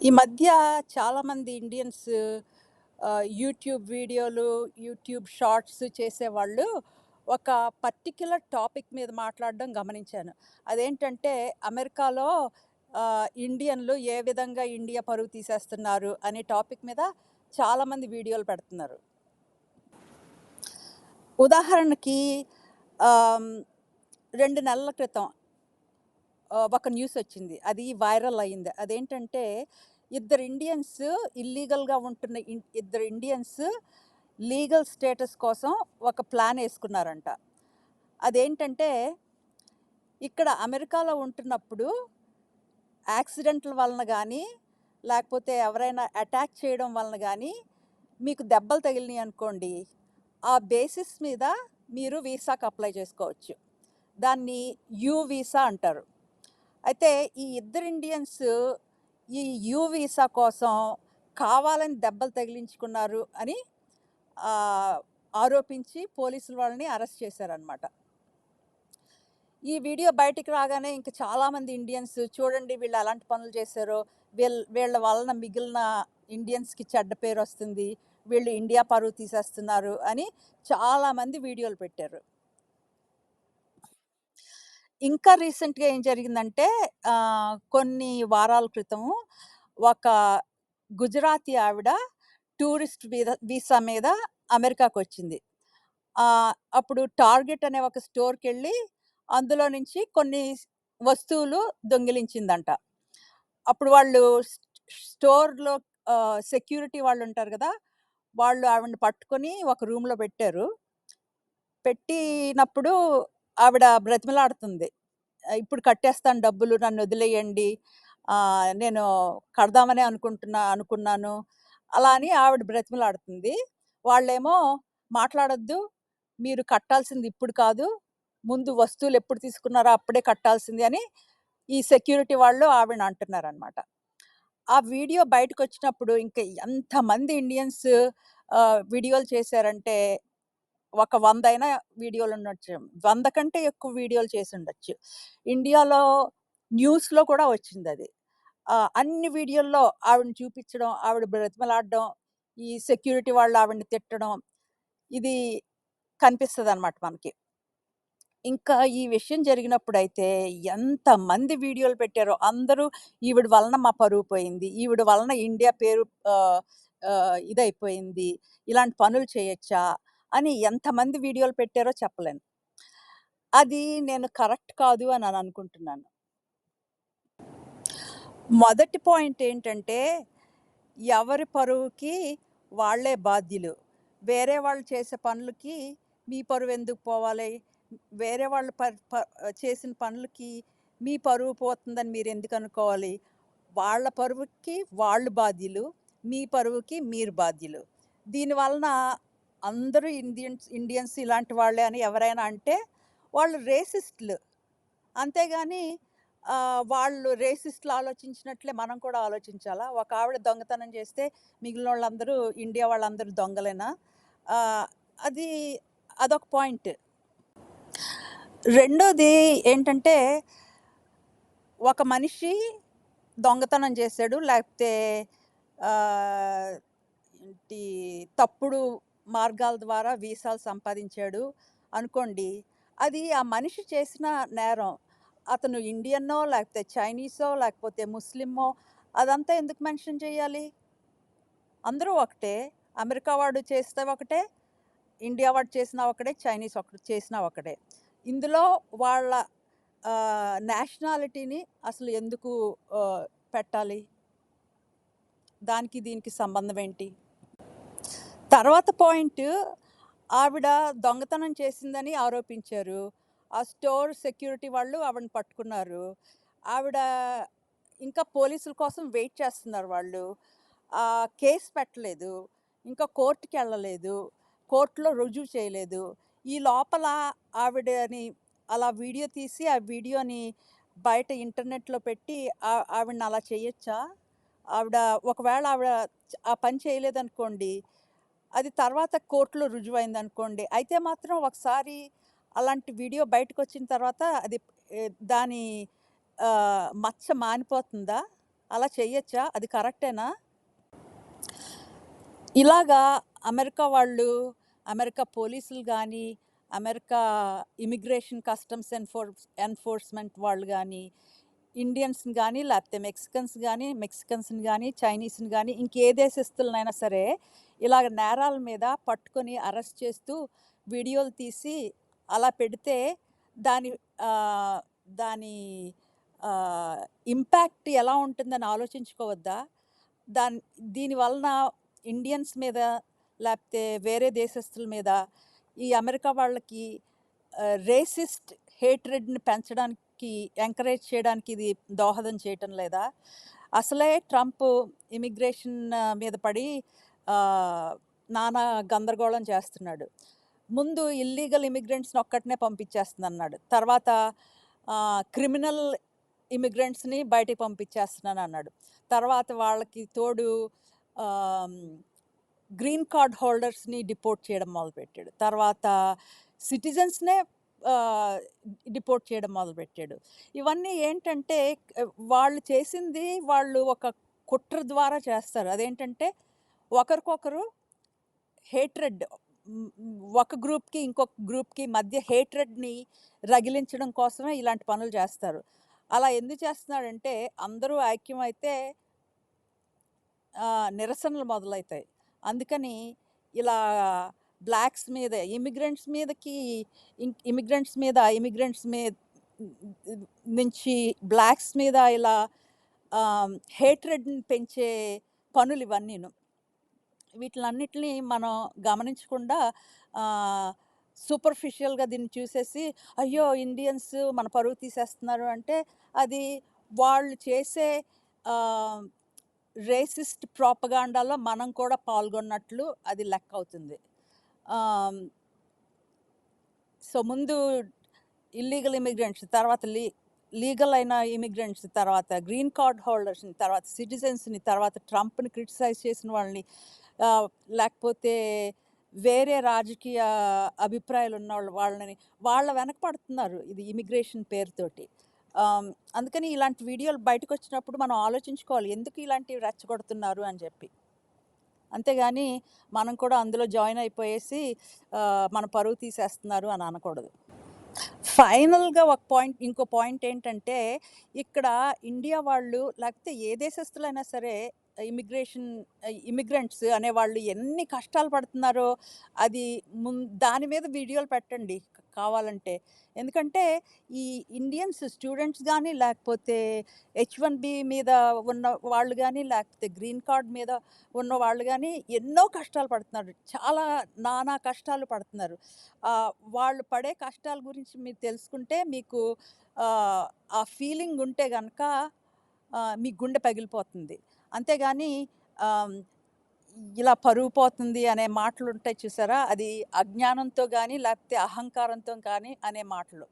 ఈ మధ్య చాలామంది ఇండియన్స్ యూట్యూబ్ వీడియోలు, యూట్యూబ్ షార్ట్స్ చేసేవాళ్ళు ఒక పర్టిక్యులర్ టాపిక్ మీద మాట్లాడడం గమనించాను. అదేంటంటే అమెరికాలో ఇండియన్‌లు ఏ విధంగా ఇండియా పరువు తీసేస్తున్నారు అనే టాపిక్ మీద చాలామంది వీడియోలు పెడుతున్నారు. ఉదాహరణకి రెండు నెలల క్రితం ఒక న్యూస్ వచ్చింది. అది వైరల్ అయింది. అదేంటంటే ఇద్దరు ఇండియన్స్ ఇల్లీగల్‌గా ఉంటున్న ఇన్ ఇద్దరు ఇండియన్స్ లీగల్ స్టేటస్ కోసం ఒక ప్లాన్ వేసుకున్నారంట అదేంటంటే ఇక్కడ అమెరికాలో ఉంటున్నప్పుడు యాక్సిడెంట్‌ల వలన కానీ లేకపోతే ఎవరైనా అటాక్ చేయడం వలన కానీ మీకు దెబ్బలు తగిలినాయి అనుకోండి ఆ బేసిస్ మీద మీరు వీసాకు అప్లై చేసుకోవచ్చు. దాన్ని యూ వీసా అంటారు. అయితే ఈ ఇద్దరు ఇండియన్స్ ఈ యూ వీసా కోసం కావాలని దెబ్బలు తగిలించుకున్నారు అని ఆరోపించి పోలీసులు వాళ్ళని అరెస్ట్ చేశారనమాట. ఈ వీడియో బయటికి రాగానే ఇంక చాలామంది ఇండియన్స్ చూడండి వీళ్ళు ఎలాంటి పనులు చేశారో, వీళ్ళ వీళ్ళ వలన మిగిలిన ఇండియన్స్‌కి చెడ్డ పేరు వస్తుంది వీళ్ళు ఇండియా పరువు తీసేస్తున్నారు అని చాలామంది వీడియోలు పెట్టారు. ఇంకా రీసెంట్‌గా ఏం జరిగిందంటే ఆహ్, కొన్ని వారాల క్రితం ఒక గుజరాతీ ఆవిడ టూరిస్ట్ వీద వీసా మీద అమెరికాకొచ్చింది. ఆహ్, అప్పుడు టార్గెట్ అనే ఒక స్టోర్‌కెళ్ళి అందులో నుంచి కొన్ని వస్తువులు దొంగిలించిందంట. అప్పుడు వాళ్ళు స్ స్టోర్‌లో ఆహ్, సెక్యూరిటీ వాళ్ళుంటారు గదా! వాళ్ళు ఆవిడని పట్టుకొని ఒక రూమ్‌లో పెట్టారు. పెట్టినప్పుడు ఆవిడ బ్రతిమలాడుతుంది ఇప్పుడు కట్టేస్తాను డబ్బులు నన్ను వదిలేయండి నేను కడదామనే అనుకుంటున్నా అనుకున్నాను. అలా అని ఆవిడ బ్రతిమలాడుతుంది వాళ్ళేమో మాట్లాడొద్దు. మీరు కట్టాల్సింది ఇప్పుడు కాదు. ముందు వస్తువులు ఎప్పుడు తీసుకున్నారో అప్పుడే కట్టాల్సింది అని ఈ సెక్యూరిటీ వాళ్ళు ఆవిడని అంటున్నారనమాట. ఆ వీడియో బయటకొచ్చినప్పుడు ఇంకా ఎంతమంది ఇండియన్స్ వీడియోలు చేశారంటే ఒక వంద అయినా వీడియోలుండొచ్చు. 100 కంటే ఎక్కువ వీడియోలు చేసుండొచ్చు. ఇండియాలో న్యూస్‌లో కూడా వచ్చింది అది అన్ని వీడియోల్లో ఆవిడని చూపించడం ఆవిడ బ్రతిమలాడడం, ఈ సెక్యూరిటీ వాళ్ళు ఆవిడని తిట్టడం, ఇది కనిపిస్తుంది అనమాట మనకి. ఇంకా ఈ విషయం జరిగినప్పుడైతే ఎంతమంది వీడియోలు పెట్టారో అందరూ ఈవిడ వలన మా పరువు పోయింది. ఈవిడ వలన ఇండియా పేరు ఇదైపోయింది. ఇలాంటి పనులు చేయొచ్చా? అని ఎంతమంది వీడియోలు పెట్టారో చెప్పలేను. అది నేను కరెక్ట్ కాదు అని అని అనుకుంటున్నాను. మొదటి పాయింట్ ఏంటంటే, ఎవరి పరువుకి వాళ్ళే బాధ్యులు. వేరే వాళ్ళు చేసే పనులకి మీ పరువు ఎందుకు పోవాలి? వేరే వాళ్ళు ప చేసిన పనులకి మీ పరువు పోతుందని మీరెందుకు అనుకోవాలి? వాళ్ళ పరువుకి వాళ్ళు బాధ్యులు. మీ పరువుకి మీరు బాధ్యులు. దీనివలన అందరూ ఇండియన్స్ ఇండియన్స్ ఇలాంటి వాళ్ళే అని ఎవరైనా అంటే వాళ్ళు రేసిస్టులు. అంతేగాని వాళ్ళు రేసిస్టులు ఆలోచించినట్లే మనం కూడా ఆలోచించాలా? ఒక ఆవిడ దొంగతనం చేస్తే మిగిలిన వాళ్ళందరూ ఇండియా వాళ్ళందరూ దొంగలేనా? అది అదొక పాయింట్. రెండోది ఏంటంటే ఒక మనిషి దొంగతనం చేశాడు. లేకపోతే ఏంటి తప్పుడు మార్గాల ద్వారా వీసాలు సంపాదించాడు అనుకోండి. అది ఆ మనిషి చేసిన నేరం. అతను ఇండియనో, లేకపోతే చైనీసో, లేకపోతే ముస్లిమో అదంతా ఎందుకు మెన్షన్ చేయాలి? అందరూ ఒకటే. అమెరికా వాడు చేస్తే ఒకటే. ఇండియా వాడు చేసినా ఒకడే. చైనీస్ ఒకటి చేసినా ఒకటే. ఇందులో వాళ్ళ నేషనాలిటీని అసలు ఎందుకు పెట్టాలి? దానికి దీనికి సంబంధం ఏంటి? తర్వాత పాయింట్ ఆవిడ దొంగతనం చేసిందని ఆరోపించారు. ఆ స్టోర్ సెక్యూరిటీ వాళ్ళు ఆవిడని పట్టుకున్నారు. ఆవిడ ఇంకా పోలీసుల కోసం వెయిట్ చేస్తున్నారు వాళ్ళు. ఆ కేస్ పెట్టలేదు. ఇంకా కోర్ట్‌కెళ్ళలేదు. కోర్టులో రుజువు చేయలేదు. ఈ లోపల ఆవిడని అలా వీడియో తీసి, ఆ వీడియోని బయట ఇంటర్నెట్‌లో పెట్టి ఆవిడని అలా చేయొచ్చా? ఆవిడ ఒకవేళ ఆవిడ ఆ పని చేయలేదనుకోండి, అది తర్వాత కోర్టులో రుజువైంది అనుకోండి అయితే మాత్రం ఒకసారి అలాంటి వీడియో బయటకొచ్చిన తర్వాత అది దాని మచ్చ మానిపోతుందా? అలా చేయొచ్చా అది కరెక్టేనా? ఇలాగా అమెరికా వాళ్ళు, అమెరికా పోలీసులు కానీ America immigration customs enforce enforcement వాళ్ళు కానీ ఇండియన్స్‌ని కానీ లేకపోతే మెక్సికన్స్ కానీ మెక్సికన్స్‌ని కానీ చైనీస్‌ని కానీ ఇంకే దేశస్తులనైనా సరే, ఇలాగ నేరాల మీద పట్టుకొని అరెస్ట్ చేస్తూ, వీడియోలు తీసి అలా పెడితే దాని దాని ఇంపాక్ట్ ఎలా ఉంటుందని ఆలోచించుకోవద్దా? దాని దీని వలన ఇండియన్స్ మీద, లేకపోతే వేరే దేశస్తుల మీద, ఈ అమెరికా వాళ్ళకి రేసిస్ట్ హేట్రెడ్‌ని పెంచడానికి, ఎంకరేజ్ చేయడానికి ఇది దోహదం చేయటం లేదా? అసలే ట్రంప్ ఇమిగ్రేషన్ మీద పడి నానా గందరగోళం చేస్తున్నాడు. ముందు ఇల్లీగల్ ఇమిగ్రెంట్స్‌ని ఒక్కటినే పంపించేస్తున్నానన్నాడు. తర్వాత క్రిమినల్ ఇమిగ్రెంట్స్‌ని బయటికి పంపించేస్తున్నానన్నాడు. తర్వాత వాళ్ళకి తోడు గ్రీన్ కార్డ్ హోల్డర్స్‌ని డిపోర్ట్ చేయడం మొదలుపెట్టాడు. తర్వాత సిటిజన్స్‌నే డిపోర్ట్ చేయడం మొదలుపెట్టాడు. ఇవన్నీ ఏంటంటే వాళ్ళు చేసింది వాళ్ళు ఒక కుట్ర ద్వారా చేస్తారు. అదేంటంటే ఒకరికొకరు హేట్రెడ్ ఒక గ్రూప్‌కి, ఇంకొక గ్రూప్‌కి మధ్య హేట్రెడ్‌ని రగిలించడం కోసమే ఇలాంటి పనులు చేస్తారు. అలా ఎందుకు చేస్తున్నాడంటే అందరూ ఐక్యమైతే నిరసనలు మొదలవుతాయి అందుకని ఇలా బ్లాక్స్ మీద ఇమిగ్రెంట్స్ మీదకి ఇమిగ్రెంట్స్ మీద ఇమిగ్రెంట్స్ మీద నుంచి బ్లాక్స్ మీద ఇలా హేట్రెడ్‌ని పెంచే పనులు ఇవన్నీను. వీటిలన్నిటిని మనం గమనించకుండా సూపర్ఫిషియల్‌గా దీన్ని చూసేసి, అయ్యో! ఇండియన్స్ మన పరువు తీసేస్తున్నారు అంటే, అది వాళ్ళు చేసే రేసిస్ట్ ప్రాపగాండాలో మనం కూడా పాల్గొన్నట్లు అది లెక్క అవుతుంది సో, ముందు ఇల్లీగల్ ఇమిగ్రెంట్స్, తర్వాత లీ లీగల్ అయిన ఇమిగ్రెంట్స్, తర్వాత గ్రీన్ కార్డ్ హోల్డర్స్‌ని, తర్వాత సిటిజన్స్‌ని, తర్వాత ట్రంప్‌ని క్రిటిసైజ్ చేసిన వాళ్ళని, లేకపోతే వేరే రాజకీయ అభిప్రాయాలు ఉన్న వాళ్ళు వాళ్ళని వాళ్ళ వెనకపడుతున్నారు ఇది ఇమిగ్రేషన్ పేరుతోటి. అందుకని ఇలాంటి వీడియోలు బయటకొచ్చినప్పుడు మనం ఆలోచించుకోవాలి. ఎందుకు ఇలాంటివి రెచ్చగొడుతున్నారు అని చెప్పి. అంతేగాని మనం కూడా అందులో జాయిన్ అయిపోయేసి మన పరువు తీసేస్తున్నారు అని అనకూడదు. ఫైనల్‌గా ఒక పాయింట్ ఇంకో పాయింట్ ఏంటంటే, ఇక్కడ ఇండియా వాళ్ళు లేకపోతే ఏ దేశస్తులైనా సరే ఇమిగ్రేషన్ ఇమిగ్రెంట్స్ అనేవాళ్ళు ఎన్ని కష్టాలు పడుతున్నారో అది ముందు దాని మీద వీడియోలు పెట్టండి కావాలంటే. ఎందుకంటే ఈ ఇండియన్స్ స్టూడెంట్స్ కానీ లేకపోతే హెచ్ వన్ బి మీద ఉన్న వాళ్ళు కానీ లేకపోతే గ్రీన్ కార్డ్ మీద ఉన్న వాళ్ళు కానీ ఎన్నో కష్టాలు పడుతున్నారు. చాలా నానా కష్టాలు పడుతున్నారు. వాళ్ళు పడే కష్టాల గురించి మీరు తెలుసుకుంటే మీకు ఆ ఫీలింగ్ ఉంటే కనుక మీ గుండె పగిలిపోతుంది. అంతేగాని ఇలా పరువు పోతుంది అనే మాటలు ఉంటాయి చూసారా? అది అజ్ఞానంతో కానీ లేకపోతే అహంకారంతో కానీ అనే మాటలు.